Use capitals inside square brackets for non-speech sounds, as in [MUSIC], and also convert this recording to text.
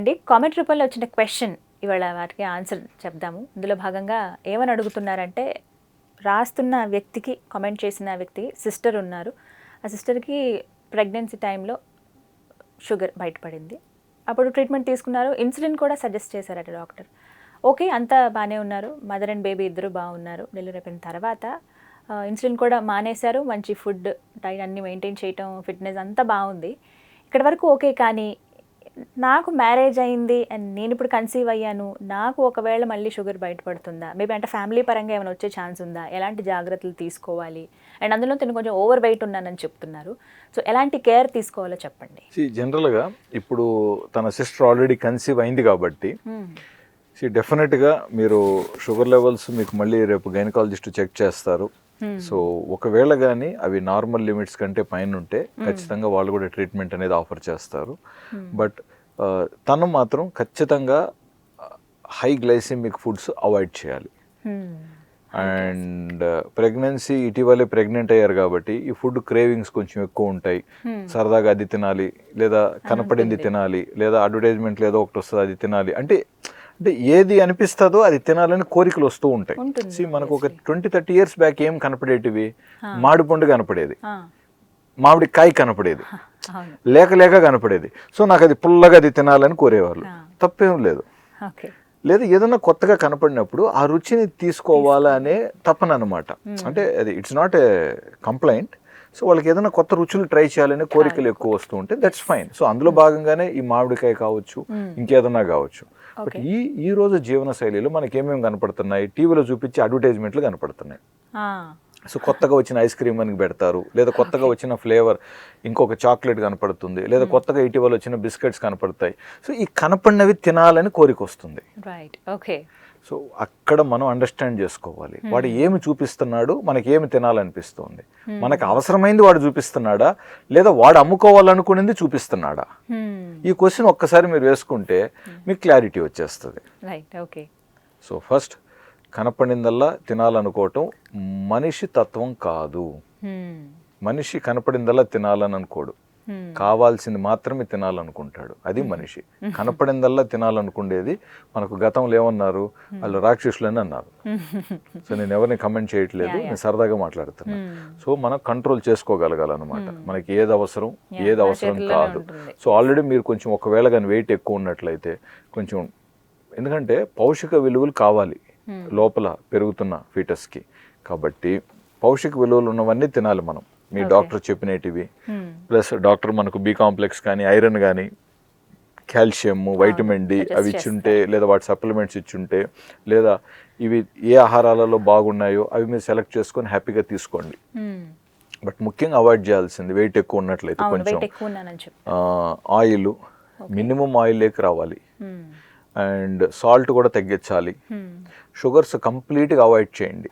అండి. కామెంట్ రూపంలో వచ్చిన క్వశ్చన్ ఇవాళ వాటికి ఆన్సర్ చెప్దాము. ఇందులో భాగంగా ఏమని అడుగుతున్నారంటే రాస్తున్న వ్యక్తికి కామెంట్ చేసిన వ్యక్తి సిస్టర్ ఉన్నారు. ఆ సిస్టర్కి ప్రెగ్నెన్సీ టైంలో షుగర్ బయటపడింది. అప్పుడు ట్రీట్మెంట్ తీసుకున్నారు. ఇన్సులిన్ కూడా సజెస్ట్ చేశారట డాక్టర్. ఓకే అంతా బాగానే ఉన్నారు. మదర్ అండ్ బేబీ ఇద్దరు బాగున్నారు డెలివరీ అయిపోయిన తర్వాత. ఇన్సులిన్ కూడా మానేశారు. మంచి ఫుడ్ డైట్ అన్ని మెయింటైన్ చేయటం ఫిట్నెస్ అంతా బాగుంది ఇక్కడ వరకు ఓకే కానీ నాకు మ్యారేజ్ అయింది అండ్ నేను ఇప్పుడు కన్సీవ్ అయ్యాను నాకు ఒకవేళ మళ్ళీ షుగర్ బయటపడుతుందా? మేబీ అంటే ఫ్యామిలీ పరంగా ఏమైనా వచ్చే ఛాన్స్ ఉందా? ఎలాంటి జాగ్రత్తలు తీసుకోవాలి? అండ్ అందులో తను కొంచెం ఓవర్ వెయిట్ ఉన్నానని చెప్తున్నారు. సో ఎలాంటి కేర్ తీసుకోవాలో చెప్పండి. సి జనరల్గా ఇప్పుడు తన సిస్టర్ ఆల్రెడీ కన్సీవ్ అయింది కాబట్టి సి డెఫినెట్గా మీరు షుగర్ లెవెల్స్ మీకు మళ్ళీ రేపు గైనకాలజిస్ట్ చెక్ చేస్తారు. సో ఒకవేళ కానీ అవి నార్మల్ లిమిట్స్ కంటే పైన ఉంటే ఖచ్చితంగా వాళ్ళు కూడా ట్రీట్మెంట్ అనేది ఆఫర్ చేస్తారు. బట్ తను మాత్రం ఖచ్చితంగా హై గ్లైసిమిక్ ఫుడ్స్ అవాయిడ్ చేయాలి. అండ్ ప్రెగ్నెన్సీ ఇటీవలే ప్రెగ్నెంట్ అయ్యారు కాబట్టి ఈ ఫుడ్ క్రేవింగ్స్ కొంచెం ఎక్కువ ఉంటాయి. సరదాగా అది తినాలి లేదా కనపడింది తినాలి లేదా అడ్వర్టైజ్మెంట్ ఏదో ఒకటి వస్తుంది అది తినాలి. అంటే అంటే ఏది అనిపిస్తుందో అది తినాలని కోరికలు వస్తూ ఉంటాయి. మనకు ఒక ట్వంటీ థర్టీ ఇయర్స్ బ్యాక్ ఏం కనపడేటివి? మామిడి పండు కనపడేది. మామిడి కాయ కనపడేది. [LAUGHS] లేక లేక కనపడేది. సో నాకు అది పుల్లగా అది తినాలని కోరేవాళ్ళు. తప్పేం లేదు. లేదా ఏదైనా కొత్తగా కనపడినప్పుడు ఆ రుచిని తీసుకోవాలా అనే తపన అనమాట అంటే అది it's not a complaint so వాళ్ళకి ఏదైనా కొత్త రుచులు ట్రై చేయాలనే కోరికలు ఎక్కువ వస్తూ ఉంటే దట్స్ ఫైన్ సో అందులో భాగంగానే ఈ మామిడికాయ కావచ్చు ఇంకేదన్నా కావచ్చు. బట్ ఈ ఈ రోజు జీవన శైలిలో మనకి ఏమేమి కనపడుతున్నాయి? టీవీలో చూపించే అడ్వర్టైజ్మెంట్లు కనపడుతున్నాయి. సో కొత్తగా వచ్చిన ఐస్ క్రీమ్ అని పెడతారు లేదా కొత్తగా వచ్చిన ఫ్లేవర్ ఇంకొక చాక్లెట్ కనపడుతుంది లేదా కొత్తగా ఇటీవల వచ్చిన బిస్కెట్స్ కనపడతాయి. సో ఈ కనపడినవి తినాలని కోరిక వస్తుంది. రైట్ ఓకే సో అక్కడ మనం అండర్స్టాండ్ చేసుకోవాలి. వాడు ఏమి చూపిస్తున్నాడు? మనకి ఏమి తినాలనిపిస్తుంది? మనకు అవసరమైంది వాడు చూపిస్తున్నాడా? లేదా వాడు అమ్ముకోవాలనుకునేది చూపిస్తున్నాడా? ఈ క్వశ్చన్ ఒక్కసారి మీరు వేసుకుంటే మీకు క్లారిటీ వచ్చేస్తుంది. సో ఫస్ట్ కనపడిందల్లా తినాలనుకోవటం మనిషి తత్వం కాదు. మనిషి కనపడిందల్లా తినాలని అనుకోడు కావాల్సింది మాత్రమే తినాలనుకుంటాడు. అది మనిషి. కనపడిందల్లా తినాలనుకునేది మనకు గతంలో ఏమన్నారు వాళ్ళు రాక్షసులని అన్నారు. సో నేను ఎవరిని కమెంట్ చేయట్లేదు నేను సరదాగా మాట్లాడుతున్నా. సో మనం కంట్రోల్ చేసుకోగలగాలన్నమాట. మనకి ఏది అవసరం ఏది అవసరం కాదు. సో ఆల్రెడీ మీరు కొంచెం ఒకవేళ కానీ వెయిట్ ఎక్కువ ఉన్నట్లయితే కొంచెం ఎందుకంటే పౌషిక విలువలు కావాలి లోపల పెరుగుతున్న ఫీటస్కి కాబట్టి పౌషిక విలువలు ఉన్నవన్నీ తినాలి మనం. మీ డాక్టర్ చెప్పినటివి. ప్లస్ డాక్టర్ మనకు బి కాంప్లెక్స్ కానీ ఐరన్ కానీ కాల్షియం వైటమిన్ డి అవి ఇచ్చుంటే లేదా వాటి సప్లిమెంట్స్ ఇచ్చుంటే లేదా ఇవి ఏ ఆహారాలలో బాగున్నాయో అవి మీరు సెలెక్ట్ చేసుకొని హ్యాపీగా తీసుకోండి. బట్ ముఖ్యంగా అవాయిడ్ చేయాల్సింది వెయిట్ ఎక్కువ ఉన్నట్లయితే కొంచెం. ఆయిల్ మినిమం ఆయిల్ లేక రావాలి. అండ్ సాల్ట్ కూడా తగ్గించాలి. షుగర్స్ కంప్లీట్గా అవాయిడ్ చేయండి.